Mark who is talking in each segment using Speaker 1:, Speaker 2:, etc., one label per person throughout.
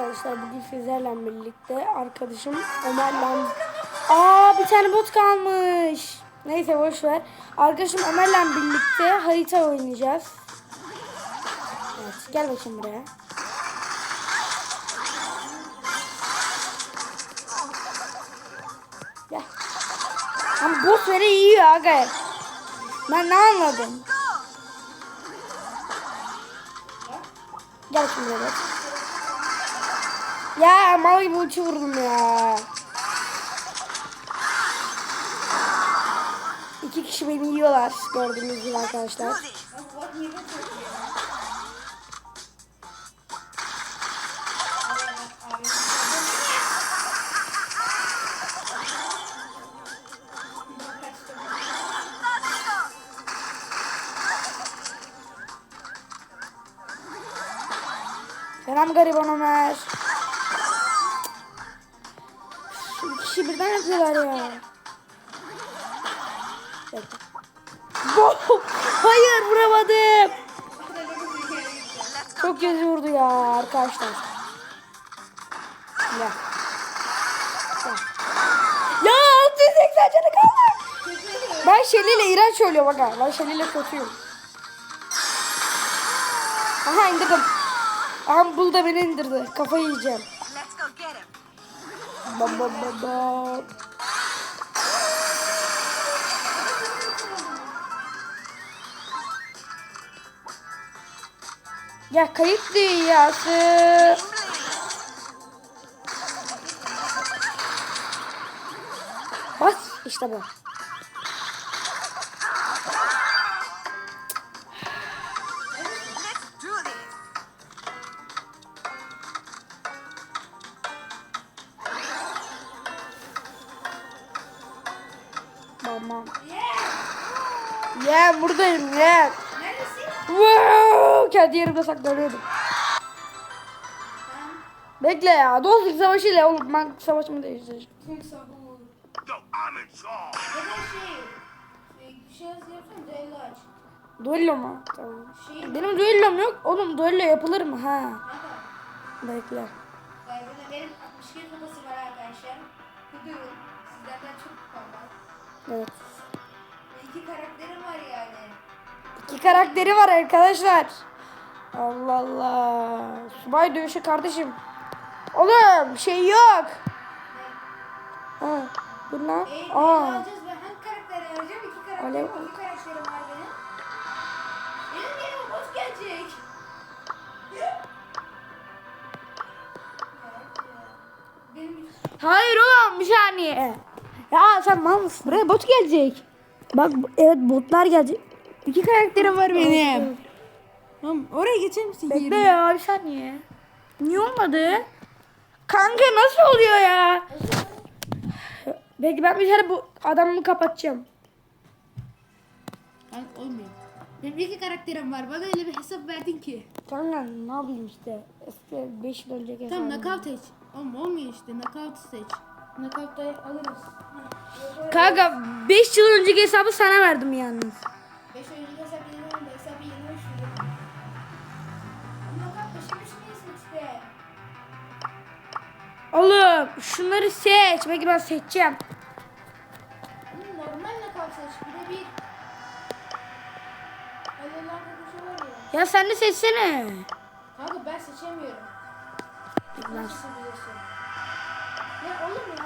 Speaker 1: arkadaşlar bugün sizlerle birlikte arkadaşım Ömer'le Aa bir tane bot kalmış. Neyse boş ver. Arkadaşım Ömer'le birlikte harita oynayacağız. Evet gel bakayım buraya. Gel. Ama boss vere yiyor aga. Ben ne anladım? Gel şimdi buraya. Ya mal gibi uçu vurdum ya. İki kişi beni yiyorlar gördüğünüz gibi arkadaşlar. Selam gariban Ömer. Kişi birden yapıyorlar ya. Hayır vuramadım. Çok kötü vurdu ya arkadaşlar. Ya. Ya. Ya 680 canı kaldı. Ben Şeli ile iğrenç ölüyorum bak. Ben Şeli ile kötüyüm. Aha indirdim. Aha bul da beni indirdi. Kafayı yiyeceğim. Bam bam bam bam. Ya kayıt dünyası. Bas işte bu. Ya buradayım ya. Wow! Kendi yerimde saklanıyordum. Bekle ya. Dostluk savaşıyla oğlum ben savaşımı değiştireceğim.
Speaker 2: Yo, I'm in charge.
Speaker 3: Ya da şey, bir şey düello aç.
Speaker 1: Duello mu? Tamam.
Speaker 3: Şey,
Speaker 1: Benim düellom yok. Oğlum düello yapılır mı? Ha. Bekle.
Speaker 3: benim 62 kupası var arkadaşlar. Kudurun, sizlerden çok kupam var.
Speaker 1: Evet.
Speaker 3: İki karakterim var yani.
Speaker 1: İki karakteri var arkadaşlar. Allah Allah. Subay dövüşü kardeşim. Oğlum şey yok. Ha. Dur lan.
Speaker 3: E,
Speaker 1: Aa.
Speaker 3: alacağız ve hangi karakteri alacağım? İki karakterim
Speaker 1: Alev.
Speaker 3: var, iki karakterim var benim. Benim yerime boss gelecek. Benim
Speaker 1: Hayır oğlum bir saniye. Ya sen mal mısın? Buraya bot gelecek. Bak evet botlar gelecek. İki karakterim var benim.
Speaker 2: Tamam, oraya geçer misin?
Speaker 1: Bekle ya bir saniye. Niye olmadı? Kanka nasıl oluyor ya? Bekle ben bir kere bu adamı kapatacağım.
Speaker 3: Kanka olmuyor. Benim iki karakterim var. Bana öyle bir hesap verdin ki.
Speaker 1: Kanka ne yapayım işte. Eski 5 yıl önceki
Speaker 3: Tamam
Speaker 1: hesabım.
Speaker 3: knockout seç. Oğlum olmuyor işte. Knockout seç. Knockout'ta alırız.
Speaker 1: Kanka 5 yıl önceki hesabı sana verdim yalnız.
Speaker 3: 5 oyuncu hesap yeniyorum da hesabı yeniyorum şurada. Knockout başlamış mıyız işte?
Speaker 1: Oğlum şunları seç. Belki ben seçeceğim.
Speaker 3: Oğlum normal knockout seç. Bir de bir. Ayılarda bir şey var ya.
Speaker 1: Ya sen de seçsene.
Speaker 3: Kanka ben seçemiyorum. Nasıl biliyorsun? Ya oğlum ya.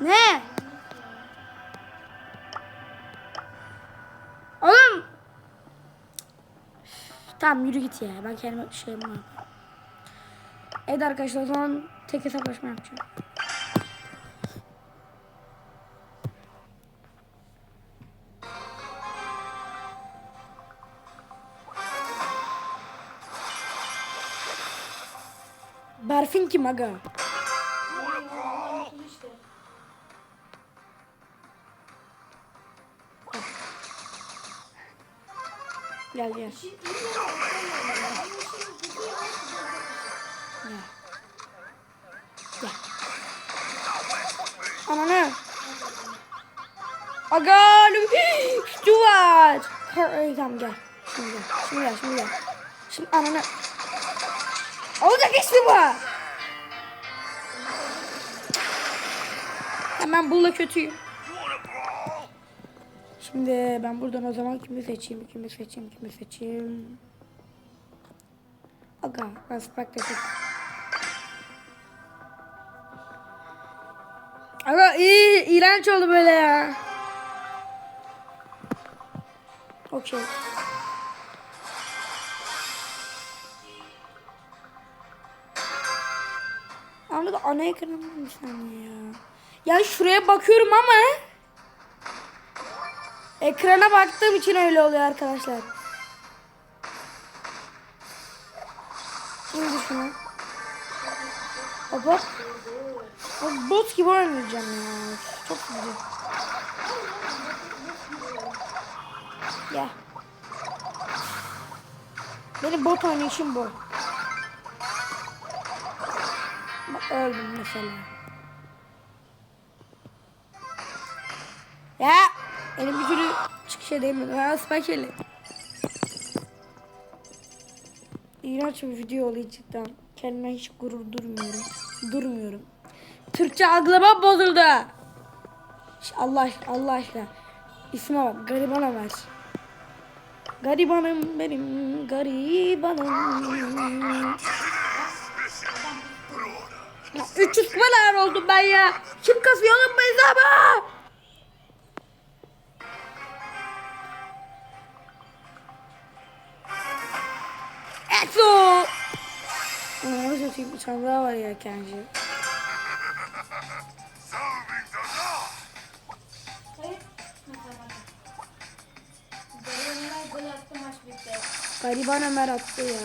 Speaker 1: Ne? Tamam yürü git ya. Ben kendime şey yapmam. Evet arkadaşlar o zaman tek hesaplaşma yapacağım. Berfin kim aga? Gel gel. Ananı. Aga Stuart. Tamam gel. Şimdi gel. Şimdi gel. Şimdi gel. Şimdi ananı. Olacak işte bu. Hemen bulla kötüyüm. Şimdi ben buradan o zaman kimi seçeyim, kimi seçeyim, kimi seçeyim. Aga, ben Spike'da seçeyim. Aga iyi, iğrenç oldu böyle ya. Okey. Anladım ana ekranım ya. Ya şuraya bakıyorum ama ekrana baktığım için öyle oluyor arkadaşlar. Şimdi şunu. Hop. Bot gibi oynayacağım ya. Çok güzel. Gel. Benim bot oynayışım bu. Bak öldüm mesela. Ya elim bir türlü çıkışa değmedi. Ha spakeli. İğrenç bir video oluyor cidden. Kendime hiç gurur durmuyorum. Durmuyorum. Türkçe algılama bozuldu. Allah aşkına, Allah aşkına. İsme bak, gariban Ömer. Garibanım benim, garibanım. Ya 300 falan oldum ben ya. Kim kasıyor oğlum bu hesabı? Exo. Ananı satayım bir tane daha var ya kendi. Gariban Ömer attı ya.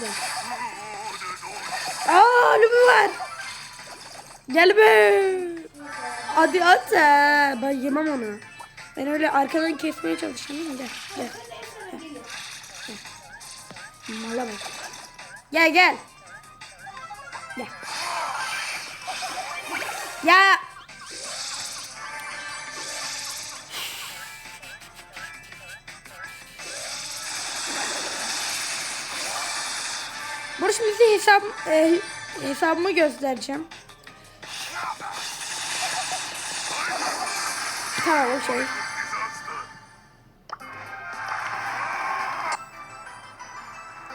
Speaker 1: Gel. Aa lübü var. Gel be. Hadi at. Ben yemem onu. Ben öyle arkadan kesmeye çalışıyorum. Gel. Gel. Gel. Bak. Gel gel. Gel. Ya. Şimdi hesap, e, hesabımı göstereceğim. Tamam o şey.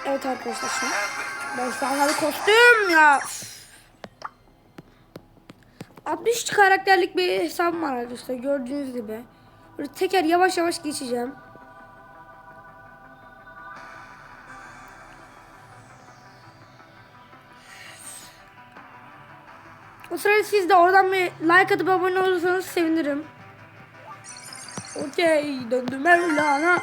Speaker 1: Evet arkadaşlar şimdi. Ben sahnalı kostüm ya. 60 karakterlik bir hesabım var arkadaşlar gördüğünüz gibi. Böyle teker yavaş yavaş geçeceğim. O sırada siz de oradan bir like atıp abone olursanız sevinirim. Okey döndüm Mevlana.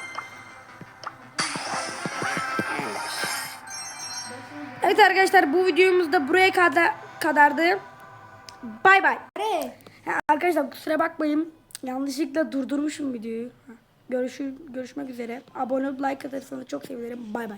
Speaker 1: Evet arkadaşlar bu videomuz da buraya kadar kadardı. Bay bay. Ha, Arkadaşlar kusura bakmayın. Yanlışlıkla durdurmuşum videoyu. Ha, Görüşü, görüşmek üzere. Abone olup like atarsanız çok sevinirim. Bay bay.